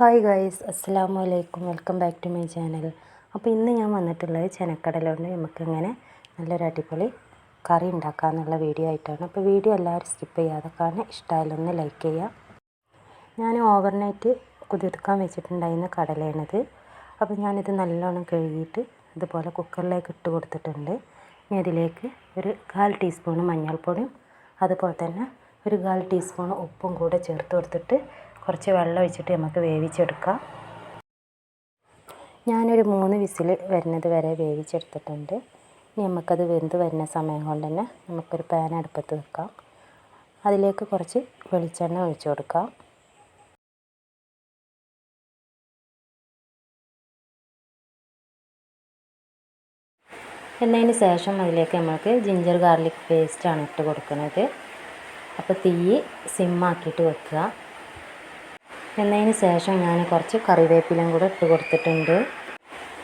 Hi guys അസ്സാം വലൈക്കും welcome back to my channel അപ്പോൾ ഇന്ന് ഞാൻ വന്നിട്ടുള്ളത് ചെനക്കടല കൊണ്ട് നമുക്കിങ്ങനെ നല്ലൊരു അടിപൊളി കറി ഉണ്ടാക്കാമെന്നുള്ള വീഡിയോ ആയിട്ടാണ്. അപ്പോൾ വീഡിയോ എല്ലാവരും സ്കിപ്പ് ചെയ്യാതെ കാണാൻ ഇഷ്ടമായാലൊന്ന് ലൈക്ക് ചെയ്യാം ഞാൻ ഓവർനൈറ്റ് കുതിർക്കാൻ വെച്ചിട്ടുണ്ടായിരുന്ന കടലയാണിത്. അപ്പോൾ ഞാനിത് നല്ലോണം കഴുകിയിട്ട് ഇതുപോലെ കുക്കറിലേക്ക് ഇട്ട് കൊടുത്തിട്ടുണ്ട്. ഇനി അതിലേക്ക് ഒരു കാൽ ടീസ്പൂൺ മഞ്ഞൾപ്പൊടിയും അതുപോലെ തന്നെ ഒരു കാൽ ടീസ്പൂൺ ഉപ്പും കൂടെ ചേർത്ത് കൊടുത്തിട്ട് കുറച്ച് വെള്ളം ഒഴിച്ചിട്ട് നമുക്ക് വേവിച്ചെടുക്കാം. ഞാനൊരു മൂന്ന് വിസിൽ വരുന്നത് വരെ വേവിച്ചെടുത്തിട്ടുണ്ട്. ഇനി നമുക്കത് വെന്ത് വരുന്ന സമയം കൊണ്ട് തന്നെ നമുക്കൊരു പാൻ അടുപ്പത്ത് വെക്കാം. അതിലേക്ക് കുറച്ച് വെളിച്ചെണ്ണ ഒഴിച്ചു കൊടുക്കാം. എന്നതിന് ശേഷം അതിലേക്ക് നമുക്ക് ജിഞ്ചർ ഗാർലിക് പേസ്റ്റാണ് ഇട്ട് കൊടുക്കുന്നത്. അപ്പോൾ തീ സിമ്മാക്കിയിട്ട് വെക്കുക. എന്നതിന് ശേഷം ഞാൻ കുറച്ച് കറിവേപ്പിലയും കൂടെ ഇട്ട് കൊടുത്തിട്ടുണ്ട്.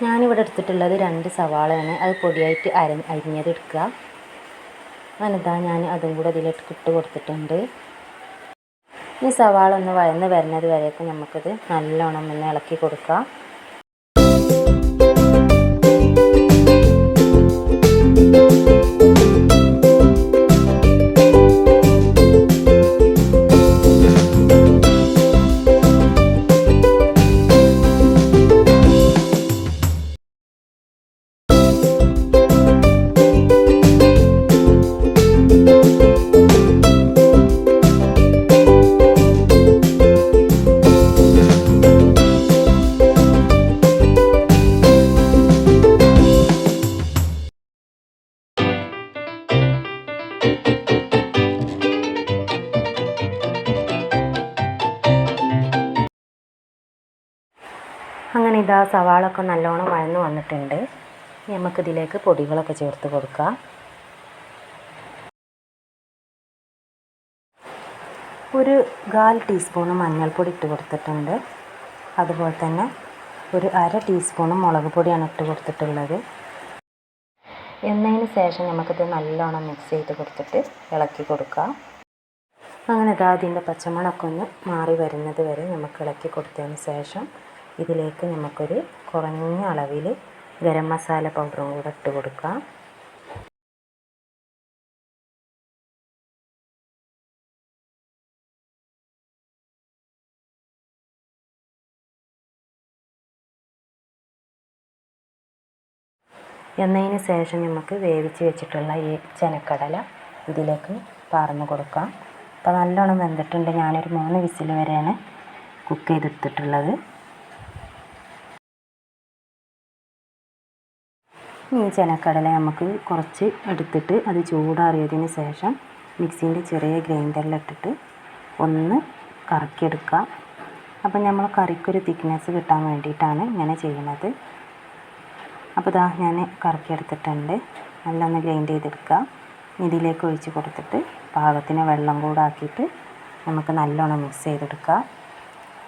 ഞാനിവിടെ എടുത്തിട്ടുള്ളത് രണ്ട് സവാളയാണ്. അത് പൊടിയായിട്ട് അര അരിഞ്ഞത് എടുക്കുക. വനിതാ ഞാൻ അതും കൂടെ അതിലിട്ട് ഇട്ട് കൊടുത്തിട്ടുണ്ട്. ഈ സവാള ഒന്ന് വഴന്ന് വരുന്നത് വരെയൊക്കെ നമുക്കിത് നല്ലോണം ഒന്ന് ഇളക്കി കൊടുക്കാം. അങ്ങനെ ഇതാ സവാളൊക്കെ നല്ലോണം വഴന്ന് വന്നിട്ടുണ്ട്. നമുക്കിതിലേക്ക് പൊടികളൊക്കെ ചേർത്ത് കൊടുക്കാം. ഒരു കാൽ ടീസ്പൂണ് മഞ്ഞൾപ്പൊടി ഇട്ട് കൊടുത്തിട്ടുണ്ട്. അതുപോലെ തന്നെ ഒരു അര ടീസ്പൂണ് മുളക് പൊടിയാണ് ഇട്ട് കൊടുത്തിട്ടുള്ളത്. എന്നതിന് ശേഷം നമുക്കിത് നല്ലോണം മിക്സ് ചെയ്ത് കൊടുത്തിട്ട് ഇളക്കി കൊടുക്കാം. അങ്ങനെ ഇതാ അതിന്റെ പച്ചമുളകൊക്കെ ഒന്ന് മാറി വരുന്നത് വരെ നമുക്ക് ഇളക്കി കൊടുത്തതിന് ശേഷം ഇതിലേക്ക് നമുക്കൊരു കുറഞ്ഞ അളവിൽ ഗരം മസാല പൗഡറും കൂടെ ഇട്ട് കൊടുക്കാം. എന്നതിന് ശേഷം നമുക്ക് വേവിച്ച് വെച്ചിട്ടുള്ള ഈ ചെനക്കടല ഇതിലേക്ക് പാർന്നു കൊടുക്കാം. അപ്പോൾ നല്ലോണം വെന്തിട്ടുണ്ട്. ഞാനൊരു മൂന്ന് വിസിൽ വരെയാണ് കുക്ക് ചെയ്തെടുത്തിട്ടുള്ളത് ഈ ചെനക്കടല നമുക്ക് കുറച്ച് എടുത്തിട്ട് അത് ചൂടാറിയതിന് ശേഷം മിക്സീന്റെ ചെറിയ ഗ്രൈൻഡറിലിട്ടിട്ട് ഒന്ന് കറക്കിയെടുക്കുക. അപ്പം നമ്മൾ കറിക്കൊരു തിക്നെസ് കിട്ടാൻ വേണ്ടിയിട്ടാണ് ഇങ്ങനെ ചെയ്യുന്നത്. അപ്പോൾ ഇതാ ഞാൻ കറക്കിയെടുത്തിട്ടുണ്ട്. നല്ലൊന്ന് ഗ്രൈൻഡ് ചെയ്തെടുക്കുക. ഇതിലേക്ക് ഒഴിച്ച് കൊടുത്തിട്ട് പാകത്തിന് വെള്ളം കൂടെ ആക്കിയിട്ട് നമുക്ക് നല്ലോണം മിക്സ് ചെയ്തെടുക്കുക.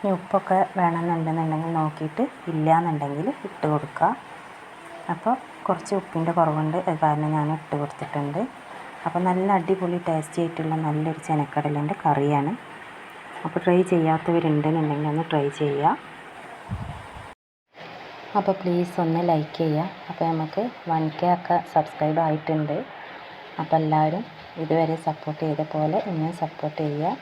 ഇനി ഉപ്പൊക്കെ വേണമെന്നുണ്ടെന്നുണ്ടെങ്കിൽ നോക്കിയിട്ട് ഇല്ല എന്നുണ്ടെങ്കിൽ ഇട്ട് കൊടുക്കുക. അപ്പോൾ കുറച്ച് ഉപ്പിന്റെ കുറവുണ്ട്. അത് കാരണം ഞാൻ ഇട്ട് കൊടുത്തിട്ടുണ്ട്. അപ്പോൾ നല്ല അടിപൊളി ടേസ്റ്റി ആയിട്ടുള്ള നല്ലൊരു ചെനക്കടലിന്റെ കറിയാണ്. അപ്പോൾ ട്രൈ ചെയ്യാത്തവരുണ്ടെന്നുണ്ടെങ്കിൽ ഒന്ന് ട്രൈ ചെയ്യുക. അപ്പോൾ പ്ലീസ് ഒന്ന് ലൈക്ക് ചെയ്യുക. അപ്പോൾ നമുക്ക് വൺ കെ ഒക്കെ സബ്സ്ക്രൈബ് ആയിട്ടുണ്ട്. അപ്പോൾ എല്ലാവരും ഇതുവരെ സപ്പോർട്ട് ചെയ്ത പോലെ ഇനിയും സപ്പോർട്ട് ചെയ്യുക.